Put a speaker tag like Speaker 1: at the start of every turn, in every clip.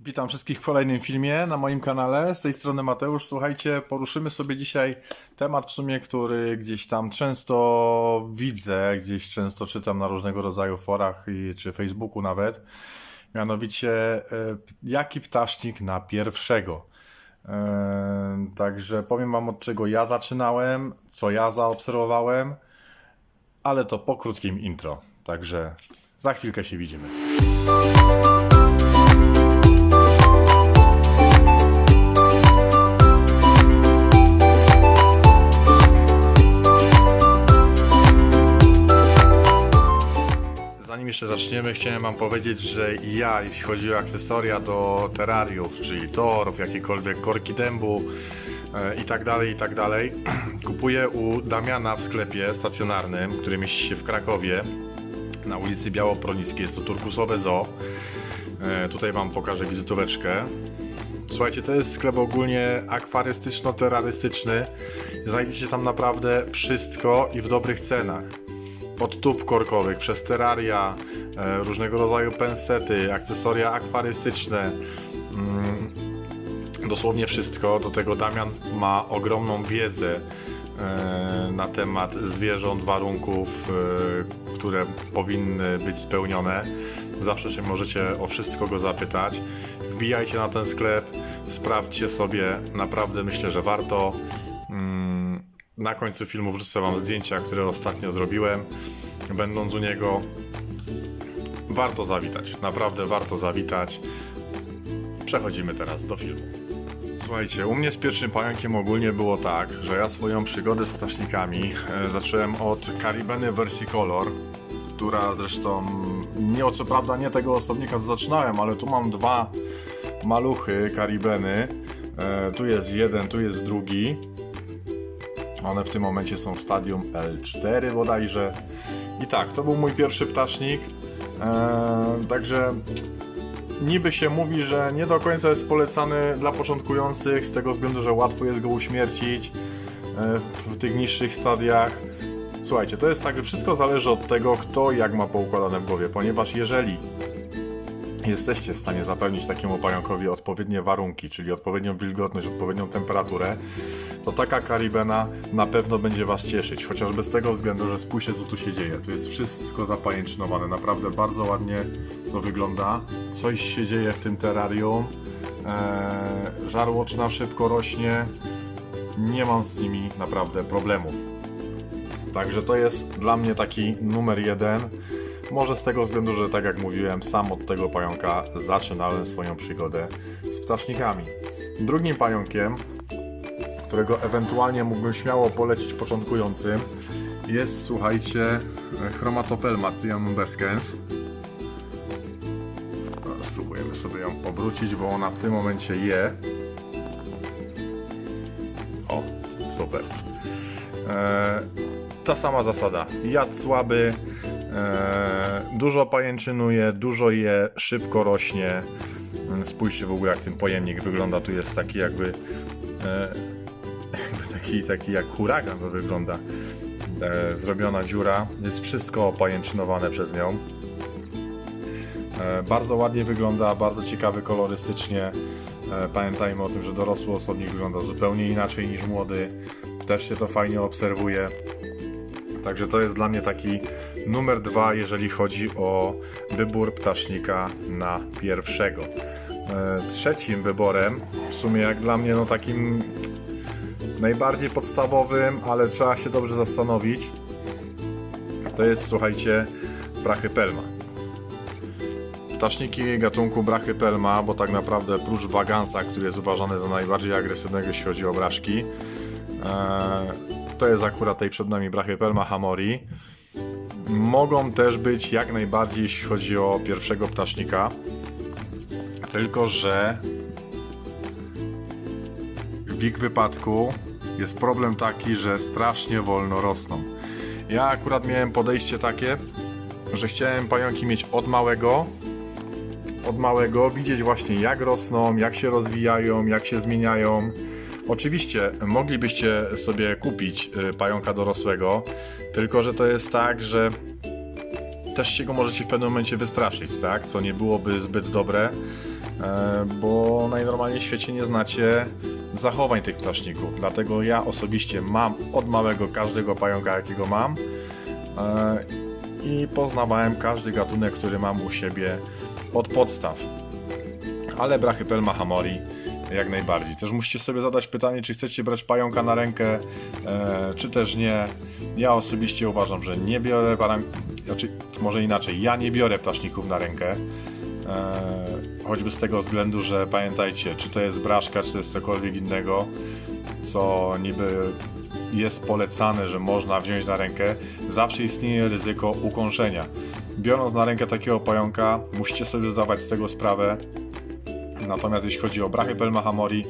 Speaker 1: Witam wszystkich w kolejnym filmie na moim kanale. Z tej strony Mateusz. Słuchajcie, poruszymy sobie dzisiaj temat w sumie, który gdzieś tam często widzę, gdzieś często czytam na różnego rodzaju forach i, czy Facebooku nawet. Mianowicie, e, jaki ptasznik na pierwszego? E, Także powiem Wam od czego ja zaczynałem, co ja zaobserwowałem, ale to po krótkim intro. Także za chwilkę się widzimy. Zanim jeszcze zaczniemy, chciałem Wam powiedzieć, że ja, jeśli chodzi o akcesoria do terrariów, czyli torów, jakiekolwiek korki dębu e, i tak dalej, i tak dalej, kupuję u Damiana w sklepie stacjonarnym, który mieści się w Krakowie, na ulicy Białopronickiej. Jest to turkusowe zoo. E, Tutaj Wam pokażę wizytóweczkę. Słuchajcie, to jest sklep ogólnie akwarystyczno-terrorystyczny. Znajdziecie tam naprawdę wszystko i w dobrych cenach od tub korkowych, przez terraria, e, różnego rodzaju pensety, akcesoria akwarystyczne. Mm, dosłownie wszystko. Do tego Damian ma ogromną wiedzę e, na temat zwierząt, warunków, e, które powinny być spełnione. Zawsze się możecie o wszystko go zapytać. Wbijajcie na ten sklep, sprawdźcie sobie. Naprawdę myślę, że warto. Mm, Na końcu filmu wrzucę Wam zdjęcia, które ostatnio zrobiłem, będąc u niego. Warto zawitać, naprawdę warto zawitać. Przechodzimy teraz do filmu. Słuchajcie, u mnie z pierwszym pająkiem ogólnie było tak, że ja swoją przygodę z ptasznikami e, zacząłem od Caribeny Versicolor, która zresztą, nie co prawda nie tego osobnika zaczynałem, ale tu mam dwa maluchy Caribeny. E, tu jest jeden, tu jest drugi. One w tym momencie są w stadium L4 bodajże. I tak, to był mój pierwszy ptasznik. Eee, także niby się mówi, że nie do końca jest polecany dla początkujących, z tego względu, że łatwo jest go uśmiercić e, w tych niższych stadiach. Słuchajcie, to jest tak, że wszystko zależy od tego, kto jak ma poukładane w głowie, ponieważ jeżeli jesteście w stanie zapewnić takiemu pająkowi odpowiednie warunki, czyli odpowiednią wilgotność, odpowiednią temperaturę, to taka karibena na pewno będzie Was cieszyć. Chociażby z tego względu, że spójrzcie co tu się dzieje. Tu jest wszystko zapajęczynowane, naprawdę bardzo ładnie to wygląda. Coś się dzieje w tym terrarium. Eee, żarłoczna szybko rośnie. Nie mam z nimi naprawdę problemów. Także to jest dla mnie taki numer jeden. Może z tego względu, że tak jak mówiłem, sam od tego pająka zaczynałem swoją przygodę z ptasznikami. Drugim pająkiem, którego ewentualnie mógłbym śmiało polecić początkującym, jest, słuchajcie, Chromatopelma Cyanum descens. Teraz Spróbujemy sobie ją obrócić, bo ona w tym momencie je. O, super. Eee, ta sama zasada. Jad słaby, dużo pajęczynuje, dużo je, szybko rośnie. Mm, Spójrzcie w ogóle jak ten pojemnik wygląda. Tu jest taki jakby, e, jakby taki, taki jak huragan to wygląda. E, zrobiona dziura. Jest wszystko opajęczynowane przez nią. E, Bardzo ładnie wygląda, bardzo ciekawy kolorystycznie. E, Pamiętajmy o tym, że dorosły osobnik wygląda zupełnie inaczej niż młody. Też się to fajnie obserwuje. Także to jest dla mnie taki numer dwa, jeżeli chodzi o wybór ptasznika na pierwszego. E, Trzecim wyborem, w sumie jak dla mnie, no takim najbardziej podstawowym, ale trzeba się dobrze zastanowić, to jest, słuchajcie, brachypelma. Ptaszniki gatunku brachypelma, bo tak naprawdę prócz wagansa, który jest uważany za najbardziej agresywnego, jeśli chodzi o braszki, e, to jest akurat tej przed nami brachypelma hamori. Mogą też być jak najbardziej, jeśli chodzi o pierwszego ptasznika. Tylko, że w ich wypadku jest problem taki, że strasznie wolno rosną. Ja akurat miałem podejście takie, że chciałem pająki mieć od małego, od małego, widzieć właśnie jak rosną, jak się rozwijają, jak się zmieniają. Oczywiście moglibyście sobie kupić y, pająka dorosłego, tylko że to jest tak, że też się go możecie w pewnym momencie wystraszyć, tak? Co nie byłoby zbyt dobre. e, bo najnormalniej w świecie nie znacie zachowań tych ptaszników. Dlatego ja osobiście mam od małego każdego pająka, jakiego mam e, i poznawałem każdy gatunek, który mam u siebie od podstaw. Ale Brachypelma hamori jak najbardziej. Też musicie sobie zadać pytanie, czy chcecie brać pająka na rękę, e, czy też nie. Ja osobiście uważam, że nie biorę. Znaczy, może inaczej, ja nie biorę ptaszników na rękę. E, choćby z tego względu, że pamiętajcie, czy to jest braszka, czy to jest cokolwiek innego, co niby jest polecane, że można wziąć na rękę, zawsze istnieje ryzyko ukąszenia. Biorąc na rękę takiego pająka, musicie sobie zdawać z tego sprawę, Natomiast jeśli chodzi o Brachypelma hamori,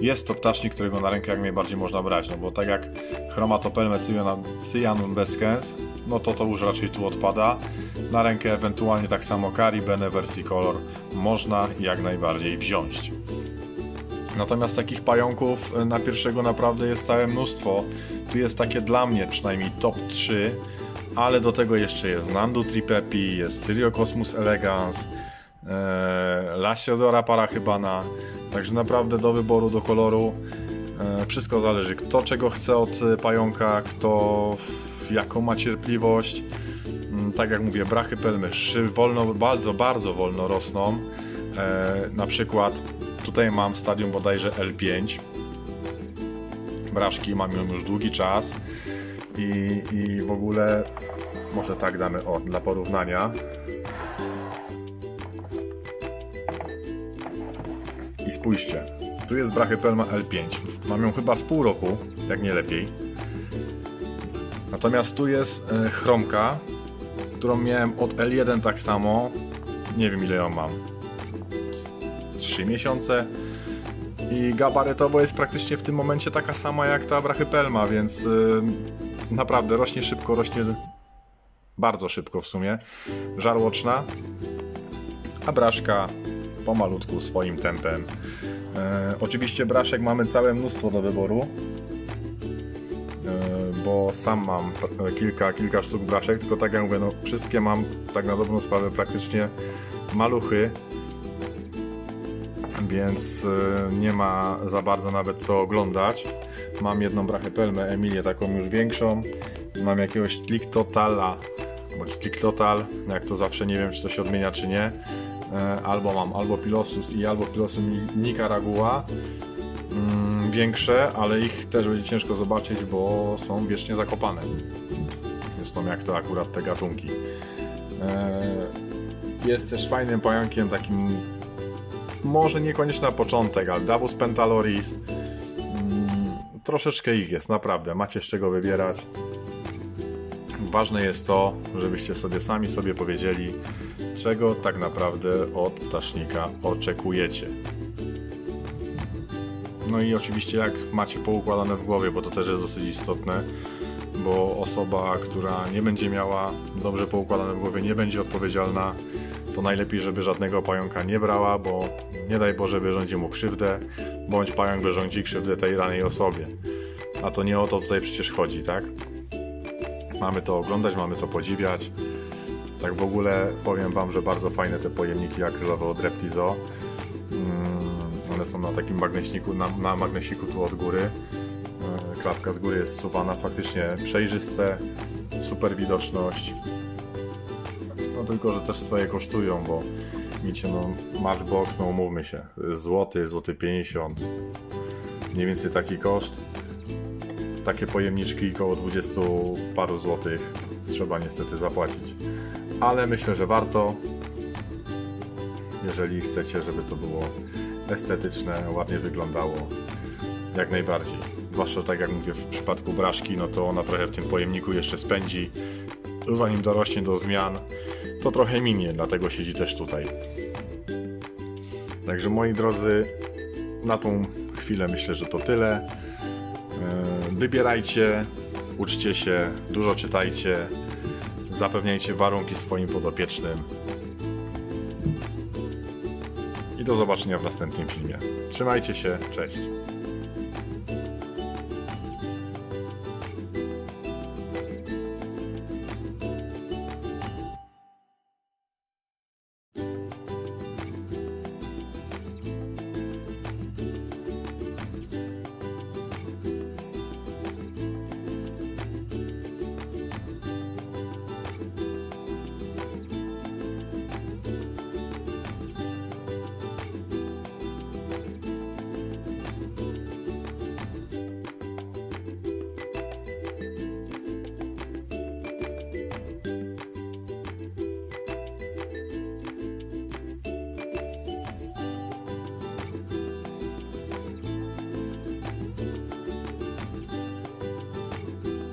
Speaker 1: jest to ptasznik, którego na rękę jak najbardziej można brać, no bo tak jak Chromatopelma cyanum bescens, no to to już raczej tu odpada. Na rękę ewentualnie tak samo Caribene versicolor można jak najbardziej wziąć. Natomiast takich pająków y, na pierwszego naprawdę jest całe mnóstwo. Tu jest takie dla mnie przynajmniej top 3, ale do tego jeszcze jest Nandu tripepi, jest Cyriocosmus elegans, e, Lasiodora parachybana, także naprawdę do wyboru, do koloru. E, wszystko zależy, kto czego chce od e, pająka, kto jaką ma cierpliwość. Mm, Tak jak mówię, brachy pelmy szy- wolno, bardzo, bardzo wolno rosną. Na przykład tutaj mam stadium bodajże L5. Braszki mam ją już długi czas i, i w ogóle może tak damy o dla porównania. Spójrzcie, tu jest Brachypelma L5. Mam ją chyba z pół roku, jak nie lepiej. Natomiast tu jest e, chromka, którą miałem od L1 tak samo. Nie wiem ile ją mam. 3 miesiące. I gabarytowo jest praktycznie w tym momencie taka sama jak ta Brachypelma, więc y, naprawdę rośnie szybko, rośnie bardzo szybko w sumie. Żarłoczna. A braszka pomalutku swoim tempem. E, oczywiście braszek mamy całe mnóstwo do wyboru. E, bo sam mam kilka, kilka sztuk braszek, tylko tak jak mówię, no wszystkie mam tak na dobrą sprawę praktycznie maluchy, więc e, nie ma za bardzo nawet co oglądać. Mam jedną brachypelmę Emilię, taką już większą. Mam jakiegoś Tliktotala, bądź Tliktotal, jak to zawsze nie wiem, czy to się odmienia, czy nie. E, Albo mam albo Pilosus i albo Pilosus Nicaragua. Mm, Większe, ale ich też będzie ciężko zobaczyć, bo są wiecznie zakopane. Zresztą jak to akurat te gatunki. E, Jest też fajnym pająkiem, takim może niekoniecznie na początek, ale Davus Pentaloris. Mm, Troszeczkę ich jest, naprawdę. Macie z czego wybierać. Ważne jest to, żebyście sobie sami sobie powiedzieli, czego tak naprawdę od ptasznika oczekujecie. No i oczywiście jak macie poukładane w głowie, bo to też jest dosyć istotne, bo osoba, która nie będzie miała dobrze poukładane w głowie, nie będzie odpowiedzialna, to najlepiej, żeby żadnego pająka nie brała, bo nie daj Boże wyrządzi mu krzywdę, bądź pająk wyrządzi krzywdę tej danej osobie. A to nie o to tutaj przecież chodzi, tak? Mamy to oglądać, mamy to podziwiać. Tak w ogóle powiem Wam, że bardzo fajne te pojemniki akrylowe od Reptizo. Mm, One są na takim magnesniku, na, na magnesiku tu od góry. E, Klapka z góry jest suwana, faktycznie przejrzyste, super widoczność. No tylko, że też swoje kosztują, bo wiecie, no Matchbox, no umówmy się, złoty, złoty 50, mniej więcej taki koszt. Takie pojemniczki koło 20 paru złotych trzeba niestety zapłacić. Ale myślę, że warto, jeżeli chcecie, żeby to było estetyczne, ładnie wyglądało, jak najbardziej. Zwłaszcza tak jak mówię, w przypadku braszki, no to ona trochę w tym pojemniku jeszcze spędzi, zanim dorośnie do zmian, to trochę minie, dlatego siedzi też tutaj. Także moi drodzy, na tą chwilę myślę, że to tyle. E, Wybierajcie, uczcie się, dużo czytajcie, zapewniajcie warunki swoim podopiecznym. I do zobaczenia w następnym filmie. Trzymajcie się, cześć.